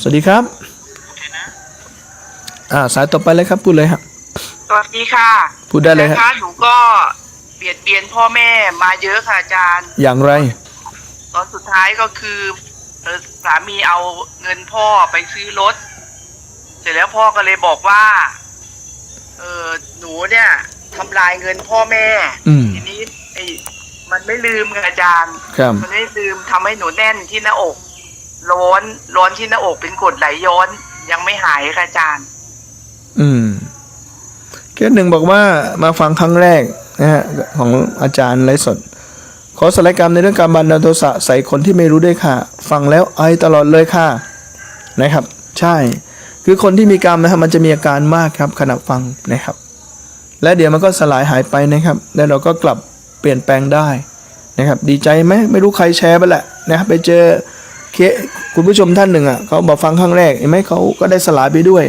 สวัสดีครับ อ่า สายต่อไปเลยครับ พูดเลยครับสวัสดีค่ะพูดได้เลยนะฮะคะหนูก็เบียดเบียนพ่อแม่มาเยอะค่ะอาจารย์ อย่างไร ตอนสุดท้ายก็คือเอ่อสามีเอาเงินพ่อไปซื้อรถ เสร็จแล้วพ่อก็เลยบอกว่า เออหนูเนี่ยทำลายเงินพ่อแม่อืมทีนี้ไอ้มันไม่ลืมค่ะอาจารย์ครับมันไม่ลืมทำให้หนูแน่นที่หน้าอก ร้อนร้อนที่หน้าอกเป็นกดไหลย้อน ยังไม่หายค่ะอาจารย์ อืมเคสหนึ่งบอกว่ามาฟังครั้งแรกนะฮะของอาจารย์ไลฟ์สด ขอสไลด์กรรมในเรื่องการบันดาลโทสะใส่คนที่ไม่รู้ด้วยค่ะ ฟังแล้วไอตลอดเลยค่ะ นะครับ ใช่ คือคนที่มีกรรมนะครับมันจะมีอาการมากครับขณะฟังนะครับ และเดี๋ยวมันก็สลายหายไปนะครับ แล้วเราก็กลับเปลี่ยนแปลงได้นะครับ ดีใจไหมไม่รู้ใครแชร์ไปแหละนะครับ ไปเจอ คสคุณผู้ชมท่านหนึ่งอะเขาบอกฟังครั้งแรกเห็นไหมเขาก็ได้สลายไปด้วย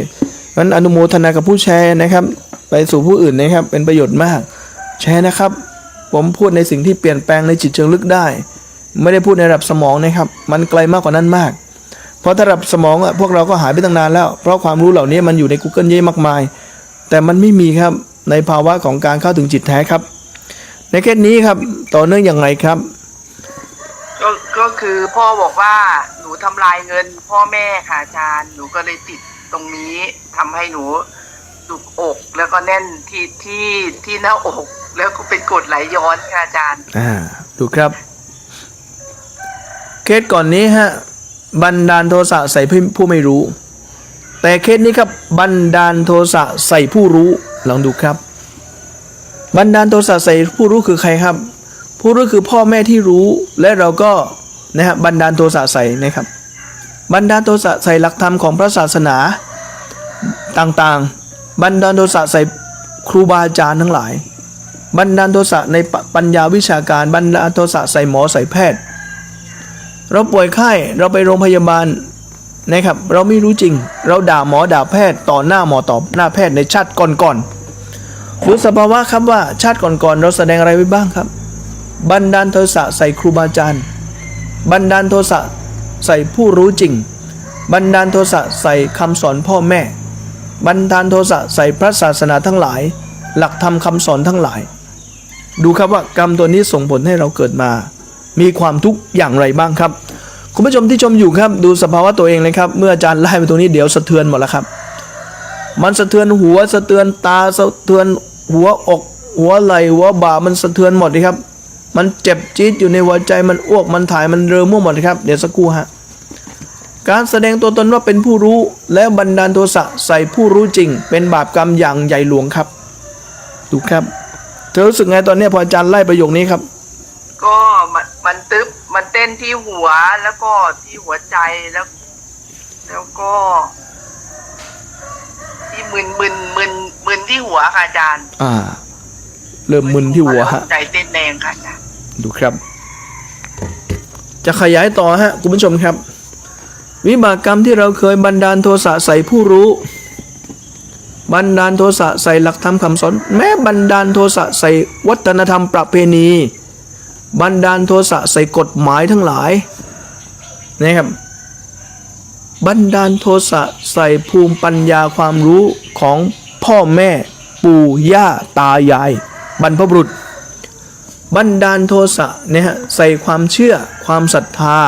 งั้นอนุโมทนากับผู้แชร์นะครับ ไปสู่ผู้อื่นนะครับ เป็นประโยชน์มาก แชร์นะครับ ผมพูดในสิ่งที่เปลี่ยนแปลงในจิตเชิงลึกได้ ไม่ได้พูดในระดับสมองนะครับ มันไกลมากกว่านั้นมาก เพราะถ้าระดับสมองอะพวกเราก็หายไปตั้งนานแล้ว เพราะความรู้เหล่านี้มันอยู่ใน Google เยอะมากมาย แต่มันไม่มีครับในภาวะของการเข้าถึงจิตแท้ครับ ในเคสนี้ครับต่อเนื่องอย่างไรครับ ก็คือพ่อบอกว่าหนูทำลายเงิน พ่อแม่ค่ะอาจารย์หนูก็เลยติดตรงนี้ทำให้หนูจุกอกแล้วก็แน่นที่ที่ที่หน้าอก แล้วก็เป็นกรดไหลย้อนค่ะอาจารย์ อ่า ดูครับ เคสก่อนนี้ฮะ บันดาลโทสะใส่ผู้ผู้ไม่รู้ แต่เคสนี้ครับ บันดาลโทสะใส่ผู้รู้ลองดูครับ บันดาลโทสะใส่ผู้รู้คือใครครับ ผู้รู้คือพ่อแม่ที่รู้และเราก็ นะฮะบันดาลโทสะใส่นะครับบันดาลโทสะใส่หลักธรรมของพระศาสนาต่างๆบันดาลโทสะใส่ครูบาอาจารย์ทั้งหลายบันดาลโทสะในปปัญญาวิชาการบันดาลโทสะใส่หมอใส่แพทย์ เราป่วยไข้เราไปโรงพยาบาลนะครับเราไม่รู้จริง เราด่าหมอด่าแพทย์ต่อหน้าหมอต่อหน้าแพทย์ในชาติก่อนๆดูสภาวะครับว่าชาติก่อนๆเราแสดงอะไรไว้บ้างครับบันดาลโทสะใส่ครูบาอาจารย์ บันดาลโทสะใส่ผู้รู้จริง บันดาลโทสะใส่คำสอนพ่อแม่ บันดาลโทสะใส่พระศาสนาทั้งหลาย หลักธรรมคำสอนทั้งหลาย ดูครับว่ากรรมตัวนี้ส่งผลให้เราเกิดมา มีความทุกข์อย่างไรบ้างครับ คุณผู้ชมที่ชมอยู่ครับ ดูสภาวะตัวเองเลยครับ เมื่ออาจารย์ไล่ไปตรงนี้เดี๋ยวสะเทือนหมดแล้วครับ มันสะเทือนหัวสะเทือนตาสะเทือนหัวอก หัวไหล่หัวบ่ามันสะเทือนหมดเลยครับ มันเจ็บจี๊ดอยู่ในหัวใจมันอ้วกมันถ่ายมันเริ่มมั่วหมดเลยครับ เดี๋ยวสักครู่ฮะการแสดงตัวตนว่าเป็นผู้รู้และบันดาลโทสะใส่ผู้รู้จริง เป็นบาปกรรมอย่างใหญ่หลวงครับดูครับ เธอรู้สึกไงตอนเนี้ยพออาจารย์ไล่ประโยคนี้ครับ ก็มันมันตึ๊บมันเต้นที่หัวแล้วก็ที่หัวใจแล้ว แล้วก็ ที่มึนมึนมึนมึนที่หัวค่ะอาจารย์ อ่า เริ่มมึนที่หัวฮะใจเต้นแรงค่ะอาจารย์ ดูครับ จะขยายต่อฮะคุณผู้ชมครับ วิบากกรรมที่เราเคยบันดาลโทสะใส่ผู้รู้ บันดาลโทสะใส่หลักธรรมคำสอน แม้บันดาลโทสะใส่วัฒนธรรมประเพณี บันดาลโทสะใส่กฎหมายทั้งหลายนะครับบันดาลโทสะใส่ภูมิปัญญาความรู้ของพ่อแม่ ปู่ย่าตายาย บรรพบุรุษ บันดาลโทสะเนี่ยใส่ความเชื่อความศรัทธา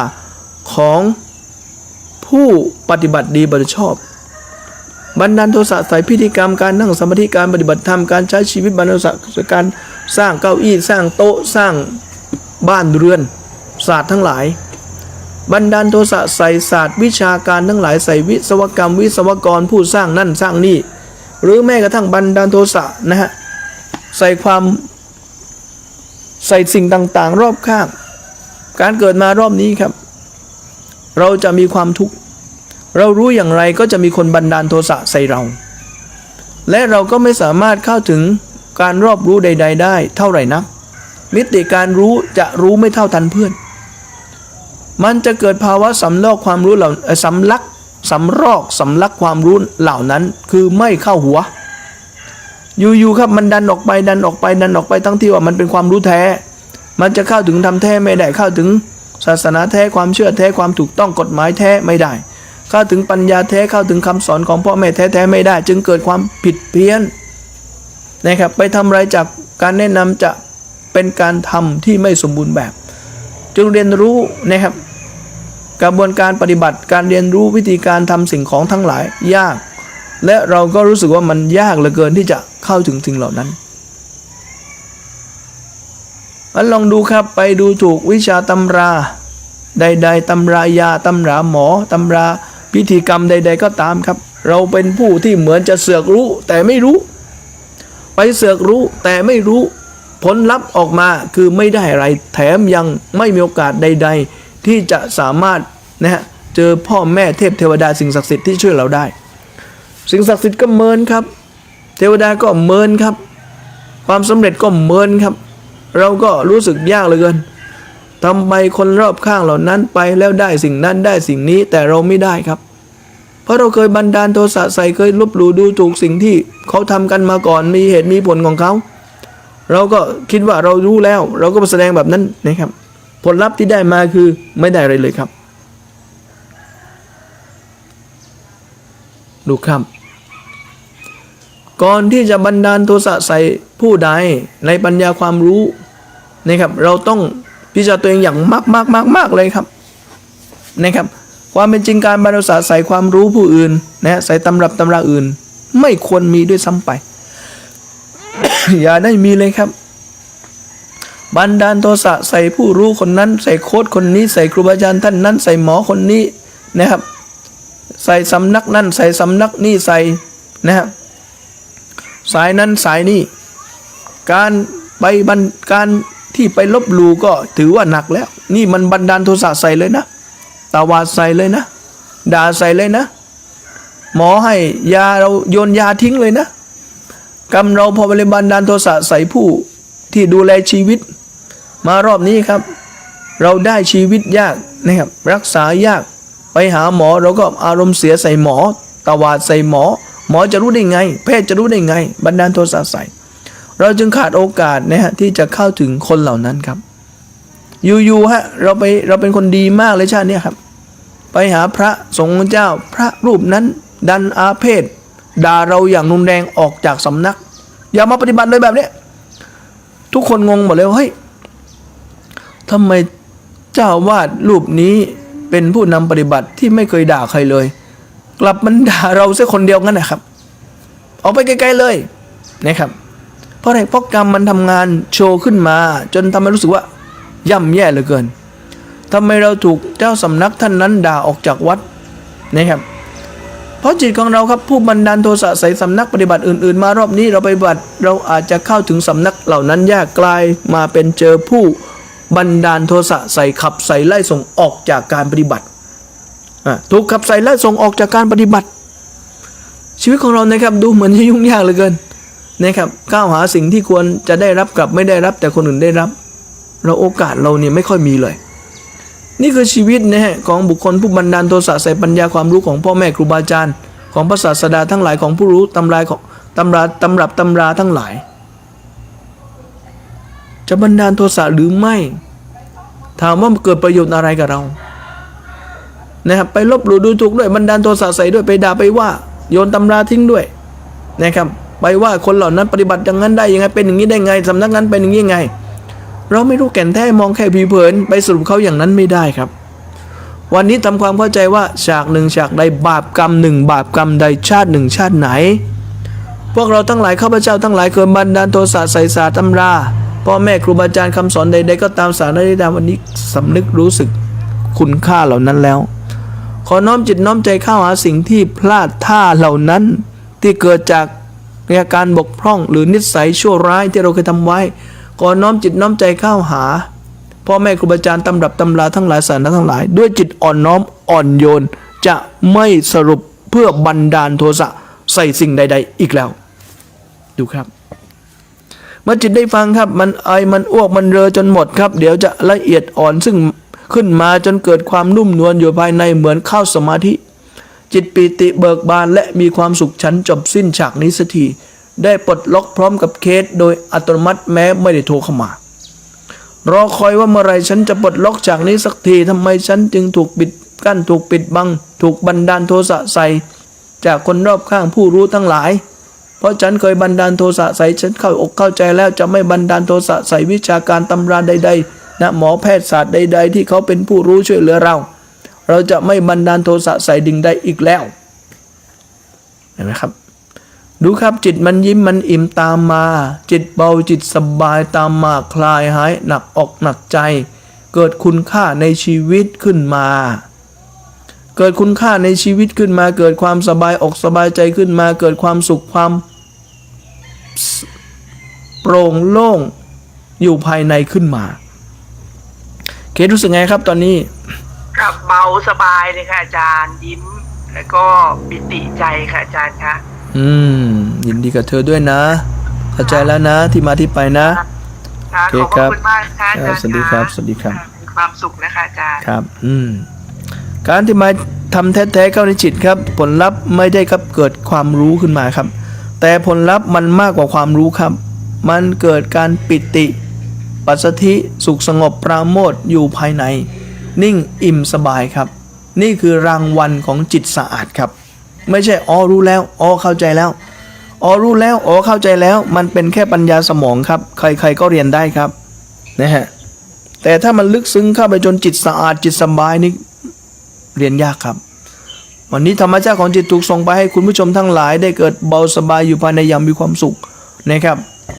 ของผู้ปฏิบัติดีบริชอบ บันดาลโทสะใส่พิธีกรรมการนั่งสมาธิการปฏิบัติธรรมการใช้ชีวิตบันดาลโทสะการสร้างเก้าอี้สร้างโต๊ะสร้างบ้านเรือนศาสตร์ทั้งหลาย บันดาลโทสะใส่ศาสตร์วิชาการทั้งหลายใส่วิศวกรรม วิศวกรผู้สร้างนั่นสร้างนี่หรือแม้กระทั่งบันดาลโทสะนะฮะใส่ความ ใส่สิ่งต่างๆ รอบข้าง การเกิดมารอบนี้ครับ เราจะมีความทุกข์ เรารู้อย่างไรก็จะมีคนบันดาลโทสะใส่เรา และเราก็ไม่สามารถเข้าถึงการรอบรู้ใด ๆ ได้ เท่าไหร่นัก มิติการรู้จะรู้ไม่เท่าทันเพื่อน มันจะเกิดภาวะสำลอกความรู้เหล่าสำลักสำรอกสำลักความรู้เหล่านั้นคือไม่เข้าหัว อยู่ๆครับมันดันออกไปดันออกไปดันออกไปทั้งที่ว่ามันเป็นความรู้แท้ มันจะเข้าถึงทำแท้ไม่ได้เข้าถึงศาสนาแท้ความเชื่อแท้ความถูกต้องกฎหมายแท้ไม่ได้ เข้าถึงปัญญาแท้เข้าถึงคำสอนของพ่อแม่แท้ๆไม่ได้ จึงเกิดความผิดเพี้ยนนะครับไปทำไรจากการแนะนำจะเป็นการทำที่ไม่สมบูรณ์แบบ จึงเรียนรู้นะครับ กระบวนการปฏิบัติการเรียนรู้วิธีการทำสิ่งของทั้งหลายยาก และเราก็รู้สึกว่ามันยากเหลือเกินที่จะเข้าถึงสิ่งเหล่านั้นมันลองดูครับไปดูถูกวิชาตำรา ใด ๆตำรายาตำราหมอตำราพิธีกรรมใด ๆ ก็ตามครับ เราเป็นผู้ที่เหมือนจะเสือกรู้แต่ไม่รู้ ไปเสือกรู้แต่ไม่รู้ ผลลัพธ์ออกมาคือไม่ได้อะไรแถมยังไม่มีโอกาสใด ๆ ที่จะสามารถนะฮะเจอพ่อแม่เทพเทวดาสิ่งศักดิ์สิทธิ์ที่ช่วยเราได้ สิ่งศักดิ์สิทธิ์ก็เมินครับ เทวดาก็เมินครับ ความสำเร็จก็เมินครับ เราก็รู้สึกยากเหลือเกินทำไมคนรอบข้างเหล่านั้นไปแล้วได้สิ่งนั้นได้สิ่งนี้แต่เราไม่ได้ครับ เพราะเราเคยบันดาลโทสะใส่เคยลบหลู่ดูถูกสิ่งที่เขาทำกันมาก่อนมีเหตุมีผลของเขา เราก็คิดว่าเรารู้แล้ว เราก็แสดงแบบนั้นนะครับ ผลลัพธ์ที่ได้มาคือไม่ได้อะไรเลยครับ ดูครับ ก่อนที่จะบันดาลโทสะใส่ผู้ใดในปัญญาความรู้นะครับ เราต้องพิจารณาตัวเองอย่างมากมากมากมากเลยครับนะครับ ความเป็นจริงการบันดาลโทสะใส่ความรู้ผู้อื่นนะใส่ตำรับตำราอื่น ไม่ควรมีด้วยซ้ำไป อย่าได้มีเลยครับ บันดาลโทสะใส่ผู้รู้คนนั้น ใส่โค้ดคนนี้ ใส่ครูบาอาจารย์ท่านนั้น ใส่หมอคนนี้นะครับ ใส่สำนักนั่นใส่สำนักนี่ใส่นะครับสายนั้นสายนี้การไปบันการที่ไปลบลู่ก็ถือว่าหนักแล้ว นี่มันบันดาลโทสะใส่เลยนะตาวาใส่เลยนะ ด่าใส่เลยนะ หมอให้ยาเราโยนยาทิ้งเลยนะกรรมเราพอไปเลยบันดาลโทสะใส่ผู้ที่ดูแลชีวิต มารอบนี้ครับ เราได้ชีวิตยากนะครับ รักษายาก ไปหาหมอเราก็อารมณ์เสียใส่หมอตวาดใส่หมอ หมอจะรู้ได้ไง แพทย์จะรู้ได้ไงบันดาลโทสะใส่ เราจึงขาดโอกาสนะฮะที่จะเข้าถึงคนเหล่านั้นครับอยู่ๆฮะเราไปเราเป็นคนดีมากเลยชาตินี้ครับ ไปหาพระสงฆ์เจ้าพระรูปนั้นดันอาเพศด่าเราอย่างรุนแรงออกจากสำนัก อย่ามาปฏิบัติเลยแบบนี้ทุกคนงงหมดเลยว่าเฮ้ยทำไมเจ้าวาดรูปนี้ เป็นผู้นำปฏิบัติที่ไม่เคยด่าใครเลย กลับมันด่าเราเสียคนเดียวงั้นนะครับ ออกไปไกลๆเลยนะครับ เพราะอะไรเพราะกรรมมันทำงานโชว์ขึ้นมา จนทำให้รู้สึกว่าย่ำแย่เหลือเกินทำไมเราถูกเจ้าสำนักท่านนั้นด่าออกจากวัดนะครับ เพราะจิตของเราครับผู้บันดาลโทสะใส่สำนักปฏิบัติอื่น ๆ มารอบนี้เราไปบัติ เราอาจจะเข้าถึงสำนักเหล่านั้นยากกลายมาเป็นเจอผู้ บันดาลโทสะใส่ขับใส่ไล่ส่งออกจากการปฏิบัติถูกขับใส่ไล่ส่งออกจากการปฏิบัติ ชีวิตของเรานะครับดูเหมือนจะยุ่งยากเหลือเกินนะครับก้าวหาสิ่งที่ควรจะได้รับกลับไม่ได้รับแต่คนอื่นได้รับ เราโอกาสเราเนี่ยไม่ค่อยมีเลย นี่คือชีวิตนะฮะของบุคคลผู้บันดาลโทสะใส่ปัญญาความรู้ของพ่อแม่ครูบาอาจารย์ ของพระศาสดาทั้งหลายของผู้รู้ตำรายของตำราตำรับตำราทั้งหลาย จะบันดาลโทสะหรือไม่ ถามว่ามันเกิดประโยชน์อะไรกับเรานะครับไปลบหลู่ดูถูกด้วยบันดาลโทสะใส่ด้วยไปด่าไปว่า โยนตำราทิ้งด้วยนะครับไปว่าคนเหล่านั้นปฏิบัติอย่างนั้นได้ยังไงเป็นอย่างนี้ได้ไงสำนักนั้นเป็นอย่างนี้ยังไง เราไม่รู้แก่นแท้มองแค่ผิวเผิน ไปสรุปเขาอย่างนั้นไม่ได้ครับ วันนี้ทำความเข้าใจว่าฉากหนึ่งฉากใดบาปกรรมหนึ่งบาปกรรมใดชาติหนึ่งชาติไหน พวกเราทั้งหลายข้าพเจ้าทั้งหลายเคยบันดาลโทสะใส่สาตำรา พ่อแม่ครูบาอาจารย์คำสอนใดๆก็ตามสารได้ตามวันนี้สำนึกรู้สึกคุณค่าเหล่านั้นแล้ว ขอน้อมจิตน้อมใจเข้าหาสิ่งที่พลาดท่าเหล่านั้นที่เกิดจากอาการบกพร่อง หรือนิสัยชั่วร้ายที่เราเคยทำไว้ ขอน้อมจิตน้อมใจเข้าหาพ่อแม่ครูบาอาจารย์ตำรับตำราทั้งหลายสารทั้งหลาย ด้วยจิตอ่อนน้อมอ่อนโยน จะไม่สรุปเพื่อบันดาลโทสะใส่สิ่งใด ๆ อีกแล้ว ดูครับ มื่อจิตได้ฟังครับ มันไอมันอ้วกมันเรอจนหมดครับ เดี๋ยวจะละเอียดอ่อนซึ่งขึ้นมาจนเกิดความนุ่มนวลอยู่ภายในเหมือนเข้าสมาธิ จิตปีติเบิกบานและมีความสุขชั้นจบสิ้นฉากนี้สักทีได้ปลดล็อกพร้อมกับเคสโดยอัตโนมัติแม้ไม่ได้โทรเข้ามา รอคอยว่าเมื่อไรฉันจะปลดล็อกจากนี้สักทีทำไมฉันจึงถูกบิดกั้นถูกปิดบัง ถูกบันดาลโทสะใส่ จากคนรอบข้างผู้รู้ทั้งหลาย เพราะฉันเคยบันดาลโทสะใส่ฉันเข้าอกเข้าใจแล้วจะไม่บันดาลโทสะใส่วิชาการตำราใดๆนะหมอแพทยศาสตร์ใด ๆ ที่เขาเป็นผู้รู้ช่วยเหลือเรา เราจะไม่บันดาลโทสะใส่ดิ่งใดอีกแล้วเห็นไหมครับ ดูครับจิตมันยิ้มมันอิ่มตามมา จิตเบาจิตสบายตามมาคลายหายหนักอกหนักใจ เกิดคุณค่าในชีวิตขึ้นมา เกิดคุณค่าในชีวิตขึ้นมา เกิดความสบายอกสบายใจขึ้นมา เกิดความสุขความสโปร่งโล่งอยู่ภายในขึ้นมา เคสรู้สึกไงครับตอนนี้ครับเบาสบายเลยค่ะอาจารย์ยิ้มแล้วก็ปิติใจค่ะอาจารย์คะอืม ยินดีกับเธอด้วยนะเข้าใจแล้วนะที่มาที่ไปนะค่ะโอเคขอบพครัระบคุณมากค่ะอาจารย์ครับ สวัสดีครับะสวัสดีครับะมีความสุขนะคะอาจารย์ ครับ อืม การที่มาทำแท้ๆเข้าในจิตครับ ผลลัพธ์ไม่ได้ครับเกิดความรู้ขึ้นมาครับ แต่ผลลัพธ์มันมากกว่าความรู้ครับ มันเกิดการปิติ ปัสสธิสุขสงบปราโมทอยู่ภายใน นิ่งอิ่มสบายครับ นี่คือรางวัลของจิตสะอาดครับ ไม่ใช่อ๋อรู้แล้วอ๋อเข้าใจแล้วอ๋อรู้แล้วอ๋อเข้าใจแล้ว มันเป็นแค่ปัญญาสมองครับ ใครๆก็เรียนได้ครับนะฮะแต่ถ้ามันลึกซึ้งเข้าไปจนจิตสะอาดจิตสบายนี่ เรียนยากครับ วันนี้ธรรมชาติของจิตถูกส่งไปให้คุณผู้ชมทั้งหลายได้เกิดเบาสบายอยู่ภายในอย่างมีความสุขนะครับ